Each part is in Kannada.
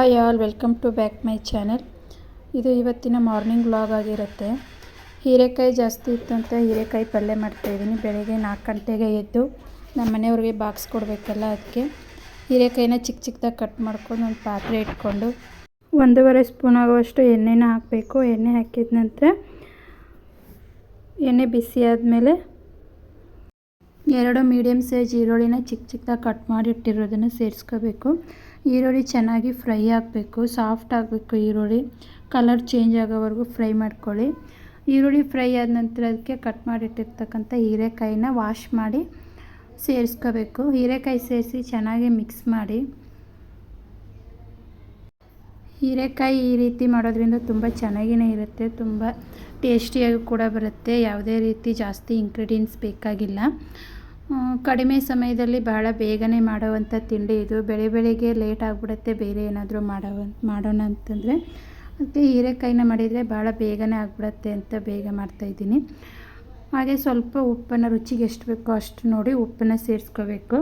Hi all, welcome to back my channel. ಇದು ಇವತ್ತಿನ ಮಾರ್ನಿಂಗ್ ವ್ಲಾಗ್ ಆಗಿರುತ್ತೆ. ಹೀರೆಕಾಯಿ ಜಾಸ್ತಿ ಇತ್ತು ಅಂತ ಹೀರೆಕಾಯಿ ಪಲ್ಯ ಮಾಡ್ತಾಯಿದ್ದೀನಿ ಬೆಳಗ್ಗೆ ನಾಲ್ಕು ಗಂಟೆಗೆ ಎದ್ದು ನಮ್ಮ ಮನೆಯವ್ರಿಗೆ ಬಾಕ್ಸ್ ಕೊಡಬೇಕಲ್ಲ ಅದಕ್ಕೆ. ಹೀರೆಕಾಯಿನ ಚಿಕ್ಕ ಚಿಕ್ಕದಾಗಿ ಕಟ್ ಮಾಡ್ಕೊಂಡು ಒಂದು ಪಾತ್ರೆ ಇಟ್ಕೊಂಡು ಒಂದೂವರೆ ಸ್ಪೂನ್ ಆಗುವಷ್ಟು ಎಣ್ಣೆನ ಹಾಕಬೇಕು. ಎಣ್ಣೆ ಹಾಕಿದ ನಂತರ ಎಣ್ಣೆ ಬಿಸಿ ಆದಮೇಲೆ ಎರಡು ಮೀಡಿಯಮ್ ಸೈಜ್ ಈರುಳ್ಳಿನ ಚಿಕ್ಕ ಚಿಕ್ಕದಾಗಿ ಕಟ್ ಮಾಡಿ ಇಟ್ಟಿರೋದನ್ನು ಸೇರಿಸ್ಕೋಬೇಕು. ಈರುಳ್ಳಿ ಚೆನ್ನಾಗಿ ಫ್ರೈ ಆಗಬೇಕು, ಸಾಫ್ಟ್ ಆಗಬೇಕು ಈರುಳ್ಳಿ. ಕಲರ್ ಚೇಂಜ್ ಆಗೋವರೆಗೂ ಫ್ರೈ ಮಾಡ್ಕೊಳ್ಳಿ. ಈರುಳ್ಳಿ ಫ್ರೈ ಆದ ನಂತರ ಅದಕ್ಕೆ ಕಟ್ ಮಾಡಿಟ್ಟಿರ್ತಕ್ಕಂಥ ಹೀರೆಕಾಯಿನ ವಾಶ್ ಮಾಡಿ ಸೇರಿಸ್ಕೋಬೇಕು. ಹೀರೆಕಾಯಿ ಸೇರಿಸಿ ಚೆನ್ನಾಗಿ ಮಿಕ್ಸ್ ಮಾಡಿ. ಹೀರೆಕಾಯಿ ಈ ರೀತಿ ಮಾಡೋದ್ರಿಂದ ತುಂಬ ಚೆನ್ನಾಗಿಯೇ ಇರುತ್ತೆ, ತುಂಬ ಟೇಸ್ಟಿಯಾಗಿ ಕೂಡ ಬರುತ್ತೆ. ಯಾವುದೇ ರೀತಿ ಜಾಸ್ತಿ ಇಂಗ್ರೀಡಿಯೆಂಟ್ಸ್ ಬೇಕಾಗಿಲ್ಲ. ಕಡಿಮೆ ಸಮಯದಲ್ಲಿ ಬಹಳ ಬೇಗನೆ ಮಾಡೋವಂಥ ತಿಂಡಿ ಇದು. ಬೆಳೆ ಬೆಳಿಗ್ಗೆ ಲೇಟ್ ಆಗಿಬಿಡುತ್ತೆ, ಬೇರೆ ಏನಾದರೂ ಮಾಡೋ ಮಾಡೋಣ ಅಂತಂದರೆ. ಮತ್ತು ಹೀರೆಕಾಯಿನ ಮಾಡಿದರೆ ಭಾಳ ಬೇಗನೆ ಆಗಿಬಿಡತ್ತೆ ಅಂತ ಬೇಗ ಮಾಡ್ತಾಯಿದ್ದೀನಿ ಹಾಗೆ ಸ್ವಲ್ಪ ಉಪ್ಪನ್ನು, ರುಚಿಗೆ ಎಷ್ಟು ಬೇಕೋ ಅಷ್ಟು ನೋಡಿ ಉಪ್ಪನ್ನು ಸೇರಿಸ್ಕೋಬೇಕು.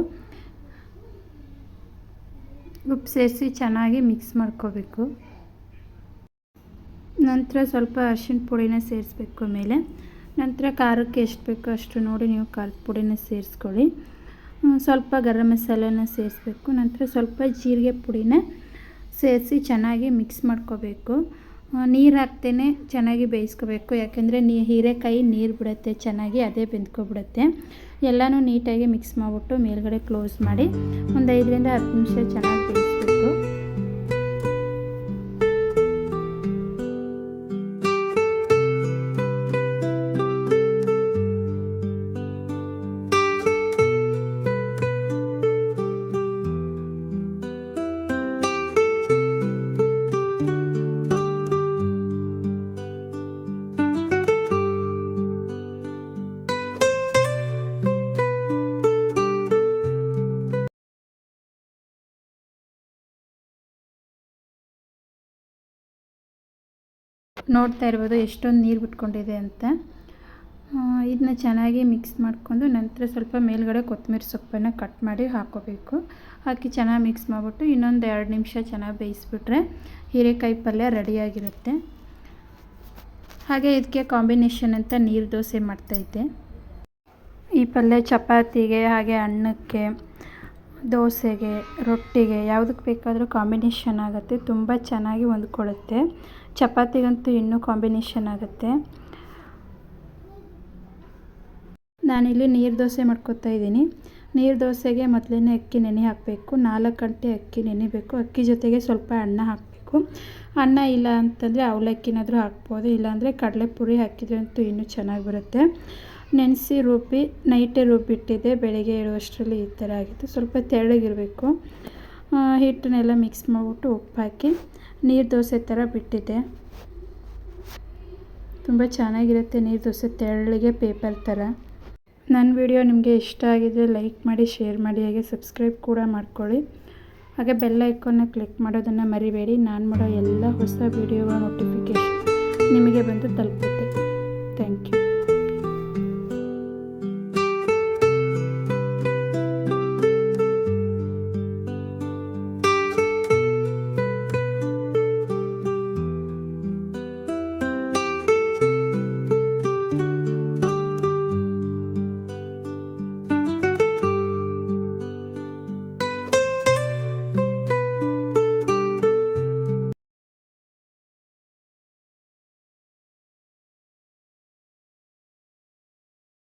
ಉಪ್ಪು ಸೇರಿಸಿ ಚೆನ್ನಾಗಿ ಮಿಕ್ಸ್ ಮಾಡ್ಕೋಬೇಕು. ನಂತರ ಸ್ವಲ್ಪ ಅರ್ಶಿನ ಪುಡಿನ ಸೇರಿಸ್ಬೇಕು ಮೇಲೆ ನಂತರ ಖಾರಕ್ಕೆ ಎಷ್ಟು ಬೇಕೋ ಅಷ್ಟು ನೋಡಿ ನೀವು ಖಾರದ ಪುಡಿನ ಸೇರಿಸ್ಕೊಳ್ಳಿ. ಸ್ವಲ್ಪ ಗರಂ ಮಸಾಲೆನ ಸೇರಿಸ್ಬೇಕು. ನಂತರ ಸ್ವಲ್ಪ ಜೀರಿಗೆ ಪುಡಿನ ಸೇರಿಸಿ ಚೆನ್ನಾಗಿ ಮಿಕ್ಸ್ ಮಾಡ್ಕೋಬೇಕು. ನೀರು ಹಾಕ್ತೇನೆ ಚೆನ್ನಾಗಿ ಬೇಯಿಸ್ಕೋಬೇಕು. ಯಾಕೆಂದರೆ ನೀ, ಹೀರೆಕಾಯಿ ನೀರು ಬಿಡುತ್ತೆ ಚೆನ್ನಾಗಿ, ಅದೇ ಬೆಂದ್ಕೊಬಿಡುತ್ತೆ. ಎಲ್ಲನೂ ನೀಟಾಗಿ ಮಿಕ್ಸ್ ಮಾಡಿಬಿಟ್ಟು ಮೇಲ್ಗಡೆ ಕ್ಲೋಸ್ ಮಾಡಿ ಒಂದು ಐದರಿಂದ ಹತ್ತು ನಿಮಿಷ ಚೆನ್ನಾಗಿ ಬೇಯಿಸ್ಬೇಕು. ನೋಡ್ತಾ ಇರ್ಬೋದು ಎಷ್ಟೊಂದು ನೀರು ಬಿಟ್ಕೊಂಡಿದೆ ಅಂತ. ಇದನ್ನ ಚೆನ್ನಾಗಿ ಮಿಕ್ಸ್ ಮಾಡಿಕೊಂಡು ನಂತರ ಸ್ವಲ್ಪ ಮೇಲ್ಗಡೆ ಕೊತ್ತಂಬರಿ ಸೊಪ್ಪನ್ನು ಕಟ್ ಮಾಡಿ ಹಾಕೋಬೇಕು. ಹಾಕಿ ಚೆನ್ನಾಗಿ ಮಿಕ್ಸ್ ಮಾಡಿಬಿಟ್ಟು ಇನ್ನೊಂದು ಎರಡು ನಿಮಿಷ ಚೆನ್ನಾಗಿ ಬೇಯಿಸ್ಬಿಟ್ರೆ ಹೀರೆಕಾಯಿ ಪಲ್ಯ ರೆಡಿಯಾಗಿರುತ್ತೆ ಹಾಗೆ ಇದಕ್ಕೆ ಕಾಂಬಿನೇಷನ್ ಅಂತ ನೀರು ದೋಸೆ ಮಾಡ್ತಾಯಿದ್ದೆ. ಈ ಪಲ್ಯ ಚಪಾತಿಗೆ, ಹಾಗೆ ಅನ್ನಕ್ಕೆ, ದೋಸೆಗೆ, ರೊಟ್ಟಿಗೆ, ಯಾವುದಕ್ಕೆ ಬೇಕಾದರೂ ಕಾಂಬಿನೇಷನ್ ಆಗುತ್ತೆ. ತುಂಬ ಚೆನ್ನಾಗಿ ಹೊಂದ್ಕೊಳ್ಳುತ್ತೆ. ಚಪಾತಿಗಂತೂ ಇನ್ನೂ ಕಾಂಬಿನೇಷನ್ ಆಗುತ್ತೆ. ನಾನಿಲ್ಲಿ ನೀರು ದೋಸೆ ಮಾಡ್ಕೊತಾ ಇದ್ದೀನಿ. ನೀರು ದೋಸೆಗೆ ಮೊದಲೇ ಅಕ್ಕಿ ನೆನೆ ಹಾಕಬೇಕು. ನಾಲ್ಕು ಗಂಟೆ ಅಕ್ಕಿ ನೆನೆಬೇಕು. ಅಕ್ಕಿ ಜೊತೆಗೆ ಸ್ವಲ್ಪ ಅನ್ನ ಹಾಕಬೇಕು. ಅನ್ನ ಇಲ್ಲ ಅಂತಂದರೆ ಅವಲಕ್ಕಿನಾದರೂ ಹಾಕ್ಬೋದು. ಇಲ್ಲಾಂದರೆ ಕಡಲೆಪುರಿ ಹಾಕಿದ್ರೆ ಅಂತೂ ಇನ್ನೂ ಚೆನ್ನಾಗಿ ಬರುತ್ತೆ. ನೆನೆಸಿ ರುಬ್ಬಿ, ನೈಟೇ ರುಬ್ಬಿಟ್ಟಿದ್ದೆ. ಬೆಳಗ್ಗೆ ಏಳುವಷ್ಟರಲ್ಲಿ ಈ ಥರ ಆಗಿತ್ತು. ಸ್ವಲ್ಪ ತೆಳ್ಳಗಿರಬೇಕು. ಹಿಟ್ಟನ್ನೆಲ್ಲ ಮಿಕ್ಸ್ ಮಾಡಿಬಿಟ್ಟು ಉಪ್ಪು ಹಾಕಿ ನೀರು ದೋಸೆ ಥರ ಬಿಟ್ಟಿದ್ದೆ ತುಂಬ ಚೆನ್ನಾಗಿರುತ್ತೆ ನೀರು ದೋಸೆ ತೆಳ್ಳಗೆ ಪೇಪರ್ ಥರ ನನ್ನ ವಿಡಿಯೋ ನಿಮಗೆ ಇಷ್ಟ ಆಗಿದ್ದರೆ ಲೈಕ್ ಮಾಡಿ ಶೇರ್ ಮಾಡಿ, ಹಾಗೆ ಸಬ್ಸ್ಕ್ರೈಬ್ ಕೂಡ ಮಾಡ್ಕೊಳ್ಳಿ. ಹಾಗೆ ಬೆಲ್ ಐಕಾನ್ನ ಕ್ಲಿಕ್ ಮಾಡೋದನ್ನು ಮರಿಬೇಡಿ. ನಾನು ಮಾಡೋ ಎಲ್ಲ ಹೊಸ ವೀಡಿಯೋಗಳ ನೋಟಿಫಿಕೇಷನ್ ನಿಮಗೆ ಬಂದು ತಲುಪುತ್ತೆ. Thank you